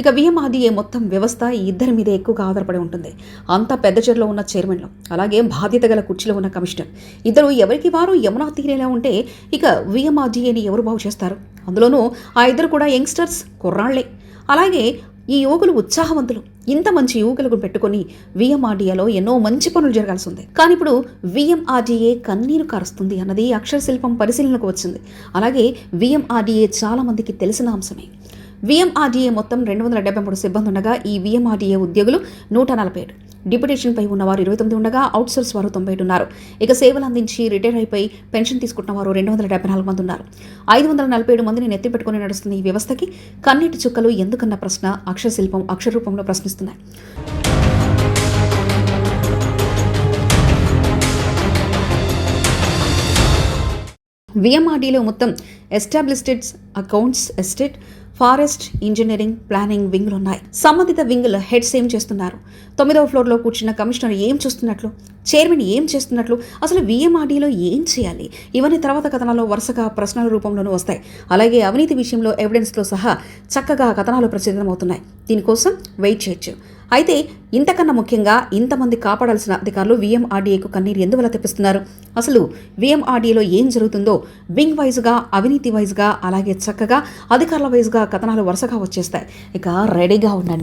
ఇక విఎంఆర్డీఏ మొత్తం వ్యవస్థ ఈ ఇద్దరి మీద ఎక్కువగా ఆధారపడి ఉంటుంది. అంత పెద్ద చెరులో ఉన్న చైర్మన్లు అలాగే బాధ్యత గల కుర్చీలో ఉన్న కమిషనర్. ఇద్దరు ఎవరికి వారు యమునా తీరేలా ఉంటే ఇక విఎంఆర్డీఏని ఎవరు బాగు చేస్తారు? అందులోనూ ఆ ఇద్దరు కూడా యంగ్స్టర్స్ కుర్రాళ్ళే. అలాగే ఈ యువకులు ఉత్సాహవంతులు. ఇంత మంచి యువకులకు పెట్టుకొని విఎంఆర్డీఏలో ఎన్నో మంచి పనులు జరగాల్సి ఉంది. కానీ ఇప్పుడు విఎంఆర్డీఏ కన్నీరు కారుస్తుంది అన్నది అక్షర శిల్పం పరిశీలనకు వచ్చింది. అలాగే విఎంఆర్డీఏ చాలా మందికి తెలిసిన అంశమే. విఎంఆర్డీఏ మొత్తం రెండు వందల డెబ్బై మూడు సిబ్బంది ఉండగా ఈ విఎంఆర్డీఏ ఉద్యోగులు నూట నలభై ఏడు. డిప్యుటేషన్పై ఉన్నవారు ఇరవై తొమ్మిది ఉండగా అవుట్సోర్స్ వారు తొంభై ఏడు ఉన్నారు ఇక సేవలు అందించి రిటైర్ అయిపోయి పెన్షన్ తీసుకుంటున్న వారు రెండు వందల డెబ్బై నాలుగు మంది ఉన్నారు ఐదు వందల నలభై ఏడు మందిని నెత్తిపెట్టుకుని నడుస్తున్న ఈ వ్యవస్థకి కన్నీటి చుక్కలు ఎందుకన్న ప్రశ్న అక్షర శిల్పం అక్షర రూపంలో ప్రశ్నిస్తున్నాయి. విఎంఆర్డీలో మొత్తం established accounts estate forest engineering planning వింగ్లు ఉన్నాయి. సంబంధిత వింగ్ల హెడ్స్ ఏం చేస్తున్నారు? తొమ్మిదవ ఫ్లోర్లో కూర్చున్న కమిషనర్ ఏం చూస్తున్నట్లు? చైర్మన్ ఏం చేస్తున్నట్లు? అసలు విఎంఆర్డీలో ఏం చేయాలి? ఇవన్నీ తర్వాత కథనాల్లో వరుసగా ప్రశ్నల రూపంలోనూ వస్తాయి. అలాగే అవినీతి విషయంలో ఎవిడెన్స్లో సహా చక్కగా కథనాలు ప్రచురితమవుతున్నాయి. దీనికోసం వెయిట్ చేయొచ్చు. అయితే ఇంతకన్నా ముఖ్యంగా ఇంతమంది కాపాడాల్సిన అధికారులు విఎంఆర్డీఏకు కన్నీరు ఎందువల్ల తెప్పిస్తున్నారు? అసలు విఎంఆర్డీఏలో ఏం జరుగుతుందో వింగ్ వైజ్గా అవినీతి వైజ్గా అలాగే చక్కగా అధికారుల వైజ్గా కథనాలు వరుసగా వచ్చేస్తాయి. ఇక రెడీగా ఉండండి.